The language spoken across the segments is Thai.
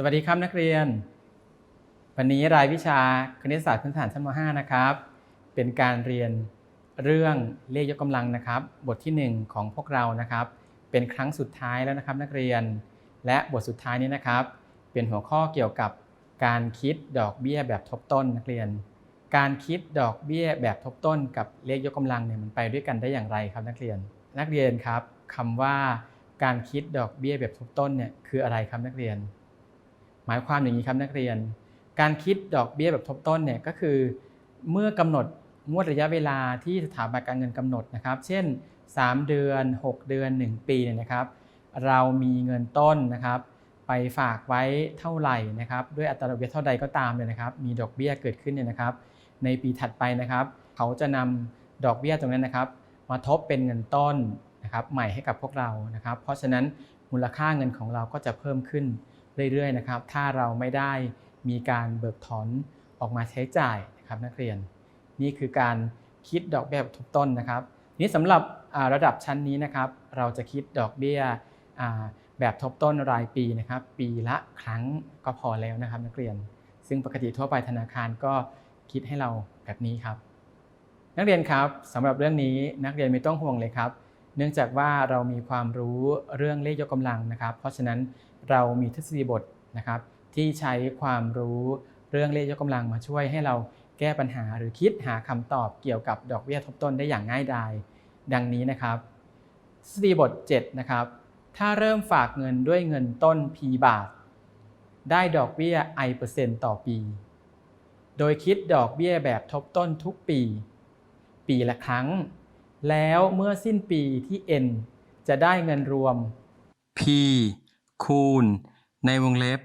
สวัสดีครับนักเรียน วันนี้รายวิชาคณิตศาสตร์พื้นฐานชั้นม .5 นะครับ เป็นการเรียนเรื่องเลขยกกำลังนะครับ บทที่ 1 ของพวกเรานะครับ เป็นครั้งสุดท้ายแล้วนะครับนักเรียน และบทสุดท้ายนี้นะครับ เป็นหัวข้อเกี่ยวกับการคิดดอกเบี้ยแบบทบต้นนักเรียน การคิดดอกเบี้ยแบบทบต้น กับเลขยกกำลังเนี่ยมันไปด้วยกันได้อย่างไรครับนักเรียน นักเรียนครับคำว่าการคิดดอกเบี้ยแบบทบต้นเนี่ยคืออะไรครับนักเรียน หมายความอย่างนี้ครับนักเรียน การคิดดอกเบี้ยแบบทบต้นเนี่ยก็คือ เมื่อกำหนดงวดระยะเวลาที่สถาบันการเงินกำหนดนะครับ เช่น 3 เดือน 6 เดือน 1 ปีเนี่ยนะครับ เรามีเงินต้นนะครับ ไปฝากไว้เท่าไหร่นะครับ ด้วยอัตราดอกเบี้ยเท่าใดก็ตามเลยนะครับ มีดอกเบี้ยเกิดขึ้นเนี่ยนะครับ ในปีถัดไปนะครับ เขาจะนำดอกเบี้ยตรงนั้นนะครับ มาทบเป็นเงินต้นนะครับ ใหม่ให้กับพวกเรานะครับ เพราะฉะนั้นมูลค่าเงินของเราก็จะเพิ่มขึ้น เรื่อยๆนะครับ ถ้าเราไม่ได้มีการเบิกถอนออกมาใช้จ่ายนะครับนักเรียน นี่คือการคิดดอกเบี้ยแบบทบต้นนะครับนี่สำหรับระดับชั้นนี้นะครับ เราจะคิดดอกเบี้ยแบบทบต้นรายปีนะครับ ปีละครั้งก็พอแล้วนะครับ นักเรียน ซึ่งปกติทั่วไปธนาคารก็คิดให้เราแบบนี้ครับ นักเรียนครับสำหรับเรื่องนี้นักเรียนไม่ต้องห่วงเลยครับ เนื่องจากว่าเรามีความรู้เรื่องเลขยกกำลังนะครับ เพราะฉะนั้นเรามีทฤษฎีบทนะครับที่ใช้ความรู้เรื่องเลขยกกำลังมาช่วยให้เราแก้ปัญหาหรือคิดหาคำตอบเกี่ยวกับดอกเบี้ยทบต้นได้อย่างง่ายดายดังนี้นะครับทฤษฎีบท7นะครับถ้าเริ่มฝากเงินด้วยเงินต้น p บาท ได้ดอกเบี้ย i เปอร์เซ็นต์ต่อปี โดยคิดดอกเบี้ยแบบทบต้นทุกปี ปีละครั้ง แล้วเมื่อสิ้นปีที่ n จะได้เงินรวม p คูณ ในวงเล็บ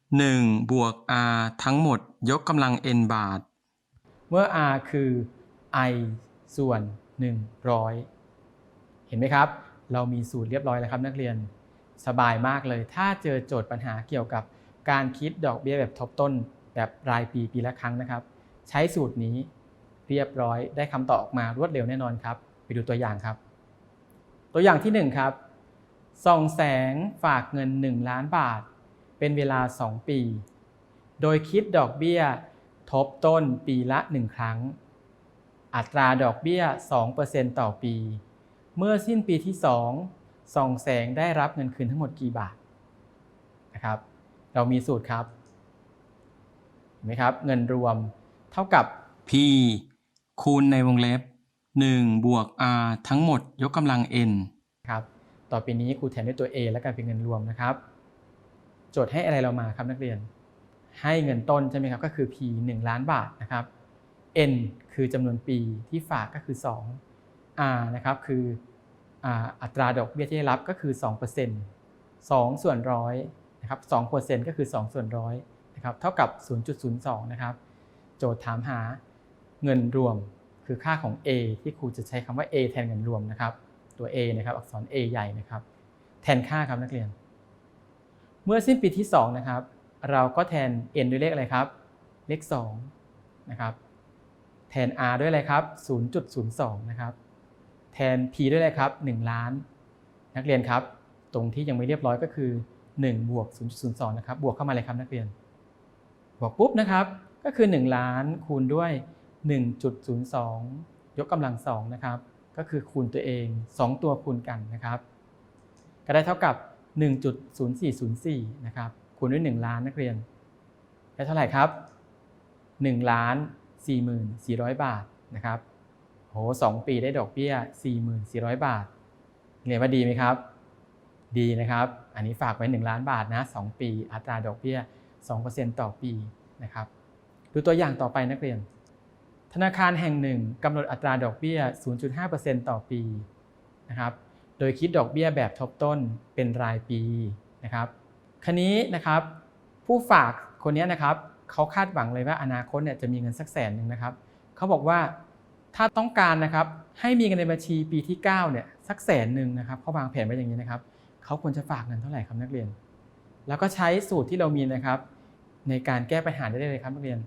1 บวก r ทั้งหมดยกกำลัง n บาท เมื่อ r คือ i ส่วน 100 เห็นไหมครับ เรามีสูตรเรียบร้อยแล้วครับนักเรียน สบายมากเลย ถ้าเจอโจทย์ปัญหาเกี่ยวกับการคิดดอกเบี้ยแบบทบต้น แบบรายปีปีละครั้งนะครับ ใช้สูตรนี้ เรียบร้อย ได้คำตอบออกมารวดเร็วแน่นอนครับ ไปดูตัวอย่างครับ ตัวอย่างที่1ครับส่องแสงฝากเงิน 1 ล้านบาท เป็นเวลา 2 ปี โดยคิดดอกเบี้ยทบต้นปีละ 1 ครั้ง อัตราดอกเบี้ย 2%ต่อปี เมื่อสิ้นปีที่ 2 ส่องแสงได้รับเงินคืนทั้งหมดกี่บาทนะครับ เรามีสูตรครับเห็นไหมครับ เงินรวมเท่ากับ p คูณในวงเล็บ 1 บวก r ทั้งหมดยกกำลัง n ครับ ต่อไปนี้ครูแทนด้วยตัว a และกันเป็นเงินรวมนะครับ โจทย์ให้อะไรเรามาครับนักเรียน ให้เงินต้นใช่ไหมครับก็คือ p 1 ล้านบาทนะครับ n คือจำนวนปีที่ฝากก็คือ 2 r นะครับคืออัตราดอกเบี้ยที่ได้รับก็คือ 2% 2 ส่วนร้อยนะครับ2%ก็คือ 2 ส่วนร้อยนะครับเท่ากับ 0.02 นะครับ โจทย์ถามหา เงินรวมคือค่าของ a ที่ครูจะใช้คำว่า a แทนเงินรวมนะครับ ตัว a นะครับอักษร a ใหญ่นะครับ แทนค่าครับนักเรียน เมื่อสิ้นปีที่2นะครับเราก็แทน n ด้วยเลขอะไรครับ เลข2นะครับแทน r ด้วยอะไรครับ 0.02 นะครับ แทน p ด้วยอะไรครับ 1 ล้าน นักเรียนครับ ตรงที่ยังไม่เรียบร้อยก็คือ 1 บวก 0.02 นะครับ บวกเข้ามาเลยครับนักเรียน บวกปุ๊บนะครับ ก็คือ 1 ล้านคูณด้วย 1.02 ยกกำลัง2นะครับ ก็คือคูณตัวเอง 2 ตัวคูณกันนะครับ ก็ได้เท่ากับ 1.0404 นะครับ คูณด้วย 1 ล้านนักเรียน ได้เท่าไหร่ครับ1ล้าน44,000 บาทนะครับโหสองปีได้ดอกเบี้ย 4,400 บาทเรียนว่าดีไหมครับ ดีนะครับ อันนี้ฝากไว้ 1 ล้านบาทนะ 2 ปี อัตราดอกเบี้ย 2%ต่อปีนะครับ ดูตัวอย่างต่อไปนักเรียน ธนาคารแห่งหนึ่งกำหนดอัตราดอกเบี้ย 0.5%ต่อปีนะครับโดยคิดดอกเบี้ยแบบทบต้นเป็นรายปีนะครับคันนี้นะครับผู้ฝากคนนี้นะครับเขาคาดหวังเลยว่าอนาคตเนี่ยจะมีเงินสักแสนหนึ่งนะครับเขาบอกว่าถ้าต้องการนะครับให้มีเงินในบัญชีปีที่9เนี่ยสักแสนหนึ่งนะครับเขาวางแผนไว้อย่างนี้นะครับเขาควรจะฝากเงินเท่าไหร่ครับนักเรียน แล้วก็ใช้สูตรที่เรามีนะครับ ในการแก้ปัญหาได้เลยครับนักเรียน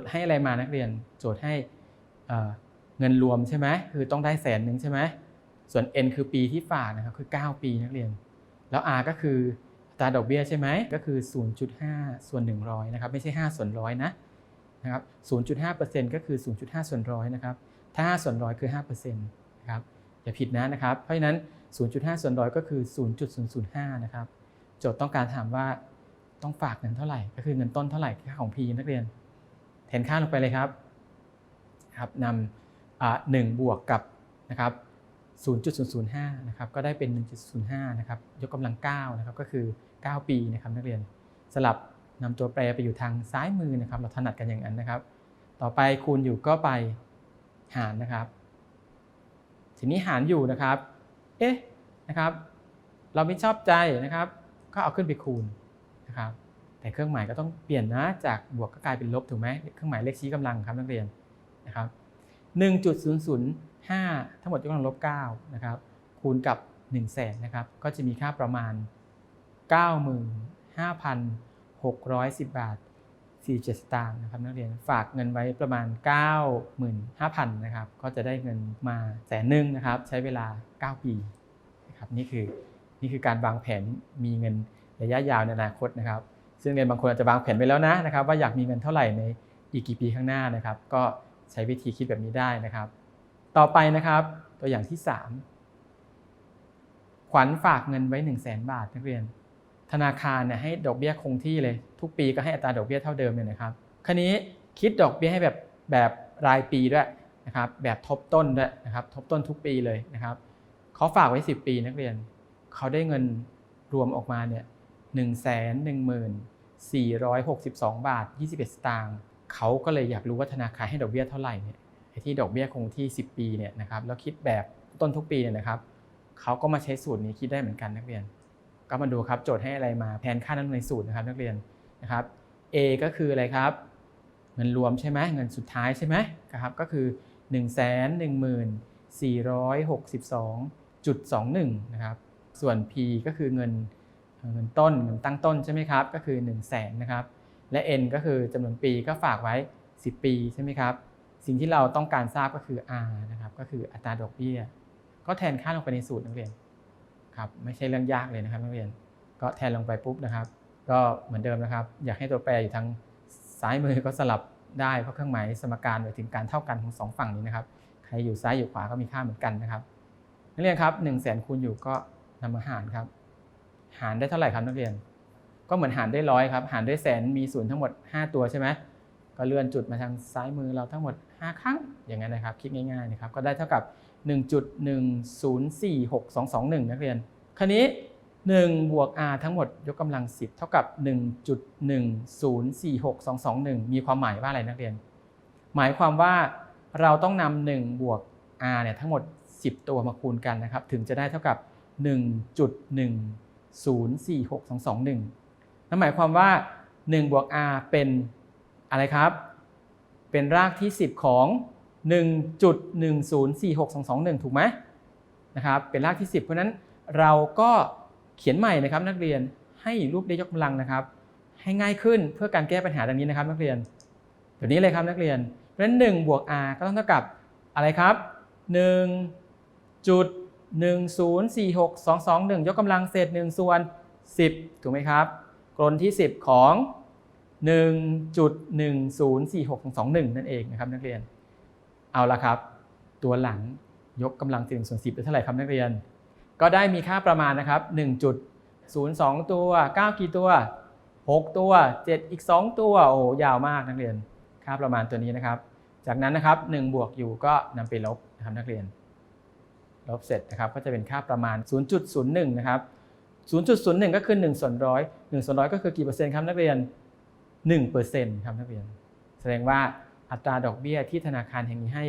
ทย์ให้อะไรมานักเรียน โจทย์ให้เงินรวมใช่ไหมคือต้องได้แสนหนึ่งใช่ไหมส่วน n คือปีที่ฝากนะครับคือ 9 ปีนักเรียน แล้ว r ก็คืออัตราดอกเบี้ยใช่ไหมก็คือ 0.5 ส่วน 100นะครับไม่ใช่ 5 ส่วนร้อยนะนะครับ 0.5%ก็คือ 0.5 ส่วนร้อยนะครับถ้า 5 ส่วนร้อยคือ5%นะครับอย่าผิดนะนะครับเพราะฉะนั้น 0.5 ส่วนร้อยก็คือ 0.005 นะครับโจทย์ต้องการถามว่าต้องฝากเงินเท่าไหร่ ก็คือเงินต้นเท่าไหร่ค่าของ P นักเรียน แทนค่าลงไปเลยครับครับนำหนึ่งบวกกับนะครับ0.005นะครับก็ได้เป็น 1.05นะครับยกกำลัง9นะครับก็คือ 9 ปีนะครับนักเรียนสลับนำตัวแปรไปอยู่ทางซ้ายมือนะครับ เราถนัดกันอย่างนั้นนะครับ ต่อไปคูณอยู่ก็ไปหารนะครับ ทีนี้หารอยู่นะครับเอ๊ะนะครับ เราไม่ชอบใจนะครับ ก็เอาขึ้นไปคูณนะครับ แต่เครื่องหมายก็ต้องเปลี่ยนนะจากบวกก็กลายเป็นลบถูกไหมเครื่องหมายเลขชี้กำลังครับนักเรียนนะครับ1.005 ทั้งหมดยกกำลังลบ9นะครับคูณกับ1 0 0 0แสนนะครับก็จะมีค่าประมาณ 95,610 บาท 47 สตางค์นะครับนักเรียนฝากเงินไว้ประมาณ 95,000นะครับก็จะได้เงินมาแสนหนึ่งนะครับใช้เวลา 9 ปีนะครับนี่คือนี่คือการวางแผนมีเงินระยะยาวในอนาคตนะครับ ซึ่งเรียนบางคนอาจจะวางแผนไว้แล้วนะนะครับว่าอยากมีเงินเท่าไหร่ในอีกกี่ปีข้างหน้านะครับ ก็ใช้วิธีคิดแบบนี้ได้นะครับ ต่อไปนะครับ ตัวอย่างที่ 3 ขวัญฝากเงินไว้ 1 0 0 0 0แบาทนักเรียน ธนาคารเนี่ยให้ดอกเบี้ยคงที่เลย ทุกปีก็ให้อัตราดอกเบี้ยเท่าเดิมเนี่ยนะครับคราวนี้คิดดอกเบี้ยให้แบบแบบรายปีด้วยนะครับแบบทบต้นด้วยนะครับทบต้นทุกปีเลยนะครับเขาฝากไว้ 10 ปีนักเรียนเขาได้เงินรวมออกมาเนี่ยหนึ่งแสนหนึ่งหมื่น สี่ร้อยหกสิบาทยี่สิบเอ็ดสตางค์เขาก็เลยอยากรู้ว่าธนาคารให้ดอกเบี้ยเท่าไหร่เนี่ยไอที่ดอกเบี้ยคงที่ 10 ปีเนี่ยนะครับแล้วคิดแบบต้นทุกปีเนี่ยนะครับเขาก็มาใช้สูตรนี้คิดได้เหมือนกันนักเรียน ก็มาดูครับโจทย์ให้อะไรมาแทนค่านั้นในสูตรนะครับนักเรียนนะครับ A ก็คืออะไรครับ เงินรวมใช่ไหมเงินสุดท้ายใช่ไหมครับก็คือ 1 1 4 6 2 2 1 นะครับ ส่วน P ก็คือเงิน เงินต้นเงินตั้งต้นใช่ไหมครับก็คือ1 0 0 0 0แสนนะครับและ n ก็คือจำนวนปีก็ฝากไว้ 10 ปีใช่ไหมครับสิ่งที่เราต้องการทราบก็คือ r นะครับก็คืออัตราดอกเบี้ย ก็แทนค่าลงไปในสูตรนักเรียนครับไม่ใช่เรื่องยากเลยนะครับนักเรียน ก็แทนลงไปปุ๊บนะครับ ก็เหมือนเดิมนะครับ อยากให้ตัวแปรอยู่ทางซ้ายมือก็สลับได้เพราะเครื่องหมายสมการหมายถึงการเท่ากันของสองฝั่งนี้นะครับใครอยู่ซ้ายอยู่ขวาก็มีค่าเหมือนกันนะครับนักเรียนครับ1 0 0 0 0แสนคูณอยู่ก็นำมาหารครับ หารได้เท่าไหร่ครับนักเรียน ก็เหมือนหารได้ร้อยครับ หารด้วยแสนมีศูนย์ทั้งหมด 5 ตัวใช่ไหมก็เลื่อนจุดมาทางซ้ายมือเราทั้งหมด 5 ครั้ง อย่างนั้นนะครับ คิดง่ายๆนะครับ ก็ได้เท่ากับ 1.1046221นักเรียน คราวนี้ 1 บวก r ทั้งหมดยกกำลัง 10 เท่ากับ 1.1046221 มีความหมายว่าอะไรนักเรียน หมายความว่าเราต้องนำ1บวก r เนี่ยทั้งหมด 10 ตัวมาคูณกันนะครับ ถึงจะได้เท่ากับ 046221 นั่นหมายความว่า1บวก r เป็นอะไรครับ เป็นรากที่ 10 ของ 1.1046221 ถูกไหมนะครับ เป็นรากที่ 10 เพราะนั้นเราก็เขียนใหม่นะครับนักเรียนให้รูปได้ยกกำลังนะครับ ให้ง่ายขึ้นเพื่อการแก้ปัญหาดังนี้นะครับ นักเรียนเดี๋ยวนี้เลยครับนักเรียนเพราะฉะนั้น1บวก r ก็ต้องเท่ากับอะไรครับ1จุด 1046221 ยกกำลังเศษ1ส่วน 10 ถูกไหมครับกรนที่ 10 ของ 1.1046221 นั่นเองนะครับนักเรียน เอาละครับ ตัวหลังยกกำลังเศษ1ส่วน 10 ได้เท่าไหร่ครับนักเรียน ก็ได้มีค่าประมาณนะครับ 1.02 ตัว 9 กี่ตัว 6 ตัว 7 อีก 2 ตัว โอ้ยาวมากนักเรียน ค่าประมาณตัวนี้นะครับ จากนั้นนะครับ1บวกอยู่ก็นำไปลบนะครับนักเรียน ลบเสร็จนะครับก็จะเป็นค่าประมาณ 0.01 นะครับ 0.01 ก็คือ1ส่วนร้อย1ส่วนร้อยก็คือกี่เปอร์เซ็นต์ครับนักเรียน1%ครับนักเรียน แสดงว่าอัตราดอกเบี้ยที่ธนาคารแห่งนี้ให้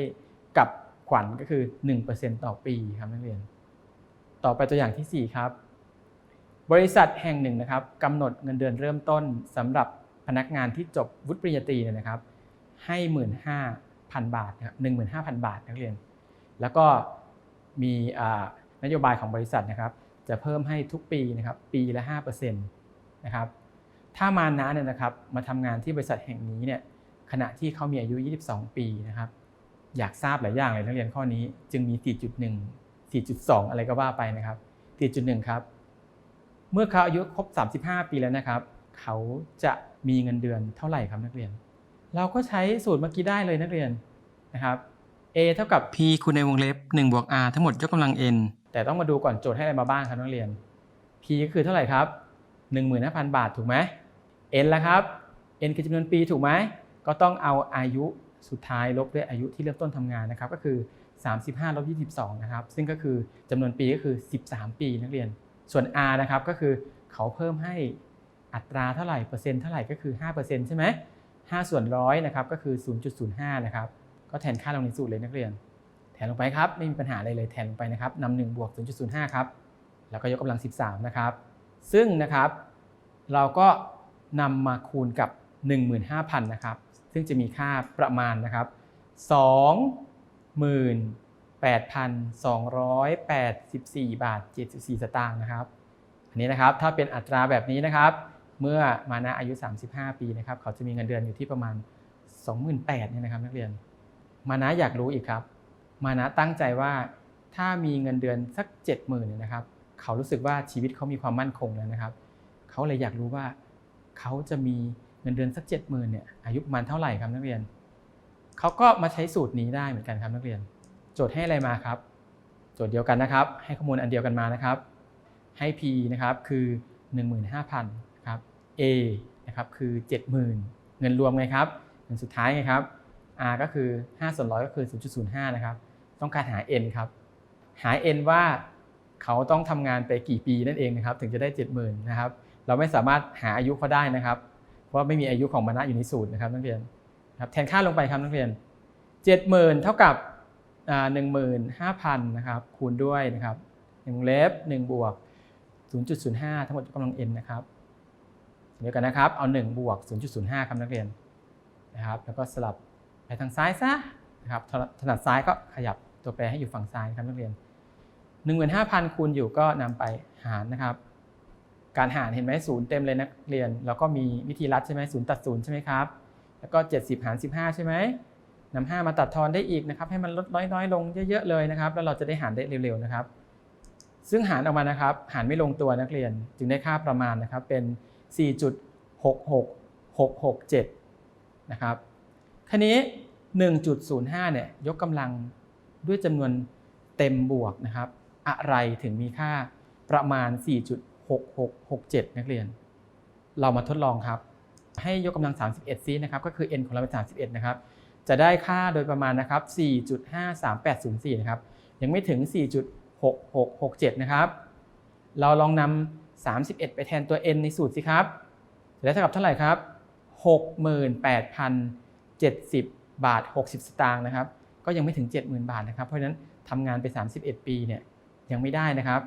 กับขวัญก็คือ 1%ต่อปีครับนักเรียน ต่อไปตัวอย่างที่ 4 ครับ บริษัทแห่งหนึ่งนะครับกำหนดเงินเดือนเริ่มต้นสำหรับพนักงานที่จบวุฒิปริญญาตรีนี่ยนะครับ ให้ 15,000 บาทนะครับ15,000 บาทนักเรียน แล้วก็ มีนโยบายของบริษัทนะครับ จะเพิ่มให้ทุกปีนะครับปีละ5%นะครับถ้ามานะเนี่ยนะครับมาทำงานที่บริษัทแห่งนี้เนี่ยขณะที่เขามีอายุ 22 ปีนะครับ อยากทราบหลายอย่างเลยนักเรียนข้อนี้ จึงมี 4.1 4.2 อะไรก็ว่าไปนะครับ 4.1 ครับ เมื่อเขาอายุครบ 35 ปีแล้วนะครับ เขาจะมีเงินเดือนเท่าไหร่ครับนักเรียน เราก็ใช้สูตรเมื่อกี้ได้เลยนักเรียนนะครับ a เท่ากับ p คูณในวงเล็บ1บวก r ทั้งหมดยกกำลัง n แต่ต้องมาดูก่อนโจทย์ให้อะไรมาบ้างครับนักเรียน p ก็คือเท่าไหร่ครับ15,000 บาทถูกไหม n ละครับ n คือจำนวนปีถูกไหม ก็ต้องเอาอายุสุดท้ายลบด้วยอายุที่เริ่มต้นทำงานนะครับ ก็คือ 35ลบ22 นะครับ ซึ่งก็คือจำนวนปีก็คือ 13 ปีนักเรียน ส่วน r นะครับก็คือเขาเพิ่มให้อัตราเท่าไหร่เปอร์เซ็นต์เท่าไหร่ก็คือ 5%ใช่ไหม5ส่วนร้อยนะครับก็คือ 0.05 นะครับ ก็แทนค่าลงในสูตรเลยนักเรียน แทนลงไปครับ ไม่มีปัญหาอะไรเลยแทนลงไปนะครับนำ1บวก0.05 ครับ แล้วก็ยกกำลัง 13 นะครับ ซึ่งนะครับ เราก็นำมาคูณกับ 15,000 นะครับ ซึ่งจะมีค่าประมาณนะครับ 28,284 บาท 74 สตางค์นะครับ อันนี้นะครับถ้าเป็นอัตราแบบนี้นะครับ เมื่อมานะอายุ 35 ปีนะครับ เขาจะมีเงินเดือนอยู่ที่ประมาณ 28,000เนี่ยนะครับนักเรียน มานะอยากรู้อีกครับ มานะตั้งใจว่าถ้ามีเงินเดือนสัก70,000เนี่ยนะครับ เขารู้สึกว่าชีวิตเขามีความมั่นคงแล้วนะครับ เขาเลยอยากรู้ว่าเขาจะมีเงินเดือนสัก70,000เนี่ยอายุประมาณเท่าไหร่ครับนักเรียน เขาก็มาใช้สูตรนี้ได้เหมือนกันครับนักเรียน โจทย์ให้อะไรมาครับ โจทย์เดียวกันนะครับ ให้ข้อมูลอันเดียวกันมานะครับ ให้ P นะครับคือ 15,000นะครับ A นะครับคือ 70,000 เงินรวมไงครับเงินสุดท้ายไงครับ R ก็คือ 5 ส่วนร้อยก็คือ 0.05 นะครับ ต้องการหา N ครับ หา N ว่าเขาต้องทำงานไปกี่ปีนั่นเองนะครับ ถึงจะได้ 70,000นะครับ เราไม่สามารถหาอายุเขาได้นะครับ เพราะไม่มีอายุของมานะอยู่ในสูตรนะครับนักเรียนครับแทนค่าลงไปครับนักเรียน 70,000 เท่ากับหนึ่งหมื่นห้าพันนะครับ คูณด้วยนะครับหนึ่งเล็บหนึ่งบวก 0.05 ทั้งหมดกำลัง n นะครับเดียวกันนะครับ เอา 1 บวก 0.05 ครับนักเรียนนะครับ แล้วก็สลับ ไปทางซ้ายซะนะครับถนัดซ้ายก็ขยับตัวแปรให้อยู่ฝั่งซ้ายครับนักเรียน15,000คูณอยู่ก็นำไปหารนะครับ การหารเห็นไหมศูนย์เต็มเลยนักเรียน แล้วก็มีวิธีรัดใช่ไหมศูนย์ตัดศูนย์ใช่ไหมครับ แล้วก็ 70 หาร 15 ใช่ไหมนำ5มาตัดทอนได้อีกนะครับ ให้มันลดน้อยๆลงเยอะๆเลยนะครับ แล้วเราจะได้หารได้เร็วๆนะครับ ซึ่งหารออกมานะครับ หารไม่ลงตัวนักเรียน จึงได้ค่าประมาณนะครับเป็น 4.66667 นะครับ คันนี้ 1.05 เนี่ยยกกำลังด้วยจำนวนเต็มบวกนะครับ อะไรถึงมีค่าประมาณ 4.6667 นักเรียน เรามาทดลองครับ ให้ยกกำลัง 31ซีนะครับ ก็คือ n ของเราเป็น 31 นะครับ จะได้ค่าโดยประมาณนะครับ 4.53804 นะครับ ยังไม่ถึง 4.6667 นะครับ เราลองนำ 31 ไปแทนตัว n ในสูตรสิครับ จะได้เท่ากับเท่าไหร่ครับ 68,000 70 บาท 60 สตางค์นะครับ ก็ยังไม่ถึง 70,000 บาทนะครับ เพราะฉะนั้นทำงานไป 31 ปีเนี่ยยังไม่ได้นะครับ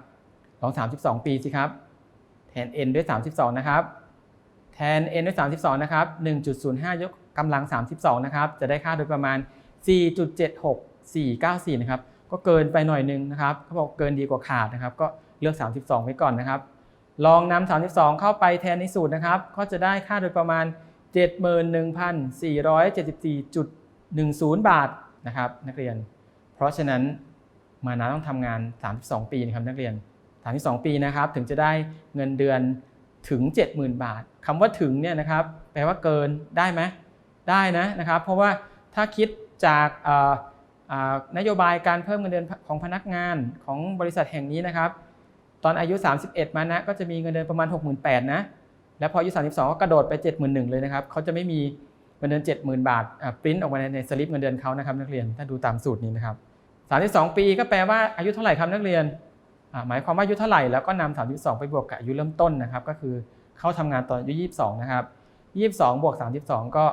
ลอง 32 ปีสิครับ แทน n ด้วย 32 นะครับ แทน n ด้วย 32 นะครับ 1.05 ยกกำลัง 32 นะครับ จะได้ค่าโดยประมาณ 4.76494 นะครับ ก็เกินไปหน่อยนึงนะครับ เขาบอกเกินดีกว่าขาดนะครับ ก็เลือก 32 ไว้ก่อนนะครับ ลองนำ32 เข้าไปแทนในสูตรนะครับ ก็จะได้ค่าโดยประมาณ 71,474.10 บาทนะครับนักเรียน เพราะฉะนั้นมานะต้องทำงาน 32 ปีนะครับนักเรียน 32 ปีนะครับถึงจะได้เงินเดือนถึง 70,000 บาทคำว่าถึงเนี่ยนะครับแปลว่าเกินได้ไหมได้นะนะครับเพราะว่าถ้าคิดจากนโยบายการเพิ่มเงินเดือนของพนักงานของบริษัทแห่งนี้นะครับ ตอนอายุ 31 มานะก็จะมีเงินเดือนประมาณ 68,000นะ แล้วพออายุ 32 ก็กระโดดไป 71,000เลยนะครับเขาจะไม่มีเงินเดือน 70,000 บาทปริ้นออกมาในสลิปเงินเดือนเขานะครับนักเรียนถ้าดูตามสูตรนี้นะครับ 32 ปีก็แปลว่าอายุเท่าไหร่ครับนักเรียนหมายความว่าอายุเท่าไหร่แล้วก็นำ32 ไปบวกกับอายุเริ่มต้นนะครับก็คือเข้าทำงานตอนอายุ 22 นะครับ 22 บวก 32 ก็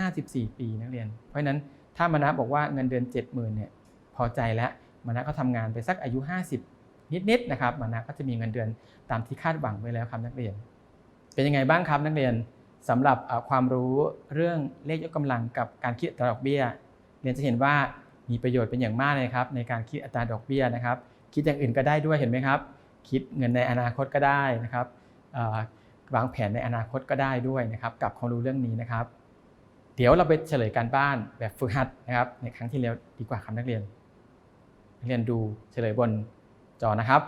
54 ปีนักเรียน เพราะฉะนั้นถ้ามานะบอกว่าเงินเดือน 70,000เนี่ยพอใจแล้วมานะก็ทำงานไปสักอายุ 50 นิดๆนะครับมานะก็จะมีเงินเดือนตามที่คาดหวังไว้แล้วครับนักเรียน เป็นยังไงบ้างครับนักเรียนสำหรับความรู้เรื่องเลขยกกำลังกับการคิดอัตราดอกเบี้ย เรียนจะเห็นว่ามีประโยชน์เป็นอย่างมากเลยครับในการคิดอัตราดอกเบี้ยนะครับ คิดอย่างอื่นก็ได้ด้วยเห็นไหมครับ คิดเงินในอนาคตก็ได้นะครับวางแผนในอนาคตก็ได้ด้วยนะครับ กับความรู้เรื่องนี้นะครับ เดี๋ยวเราไปเฉลยการบ้านแบบฝึกหัดนะครับในครั้งที่แล้วดีกว่าครับนักเรียน นักเรียนดูเฉลยบนจอนะครับ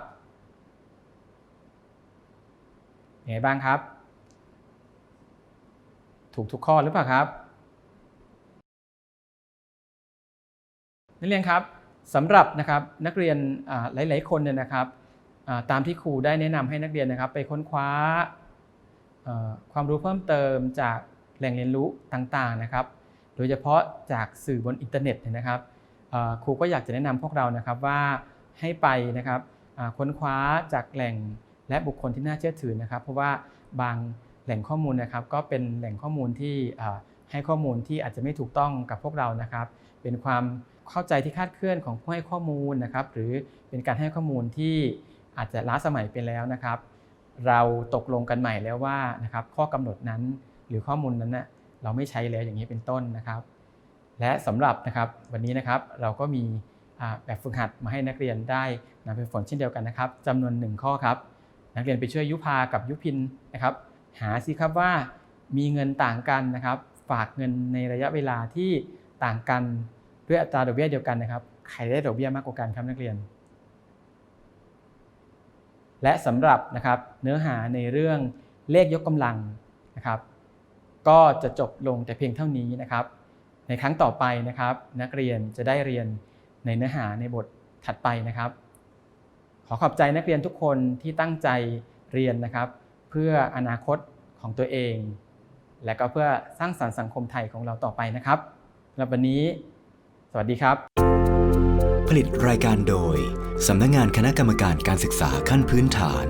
ยังไงบ้างครับ ถูกทุกข้อหรือเปล่าครับ นักเรียนครับสำหรับนะครับนักเรียนหลาย ๆ คนเนี่ยนะครับตามที่ครูได้แนะนำให้นักเรียนนะครับ ไปค้นคว้าความรู้เพิ่มเติมจากแหล่งเรียนรู้ต่างๆนะครับ โดยเฉพาะจากสื่อบนอินเทอร์เน็ตนะครับครูก็อยากจะแนะนำพวกเรานะครับว่าให้ไปนะครับค้นคว้าจากแหล่งและบุคคลที่น่าเชื่อถือนะครับ เพราะว่าบาง แหล่งข้อมูลนะครับก็เป็นแหล่งข้อมูลที่ให้ข้อมูลที่อาจจะไม่ถูกต้องกับพวกเรานะครับ เป็นความเข้าใจที่คาดเคลื่อนของผู้ให้ข้อมูลนะครับ หรือเป็นการให้ข้อมูลที่อาจจะล้าสมัยไปแล้วนะครับ เราตกลงกันใหม่แล้วว่านะครับข้อกำหนดนั้นหรือข้อมูลนั้นนะเราไม่ใช้แล้วอย่างนี้เป็นต้นนะครับ และสำหรับนะครับวันนี้นะครับเราก็มีแบบฝึกหัดมาให้นักเรียนได้นำไปฝนเช่นเดียวกันนะครับจำนวนหนึ่งข้อครับ นักเรียนไปช่วยยุพากับยุพินนะครับ หาสิครับว่ามีเงินต่างกันนะครับ ฝากเงินในระยะเวลาที่ต่างกันด้วยอัตราดอกเบี้ยเดียวกันนะครับ ใครได้ดอกเบี้ยมากกว่ากันครับนักเรียน และสำหรับนะครับเนื้อหาในเรื่องเลขยกกำลังนะครับ ก็จะจบลงแต่เพียงเท่านี้นะครับ ในครั้งต่อไปนะครับ นักเรียนจะได้เรียนในเนื้อหาในบทถัดไปนะครับ ขอขอบใจนักเรียนทุกคนที่ตั้งใจเรียนนะครับ เพื่ออนาคตของตัวเอง และก็เพื่อสร้างสรรค์สังคมไทยของเราต่อไปนะครับสำหรับวันนี้ สวัสดีครับ ผลิตรายการโดยสำนักงานคณะกรรมการการศึกษาขั้นพื้นฐาน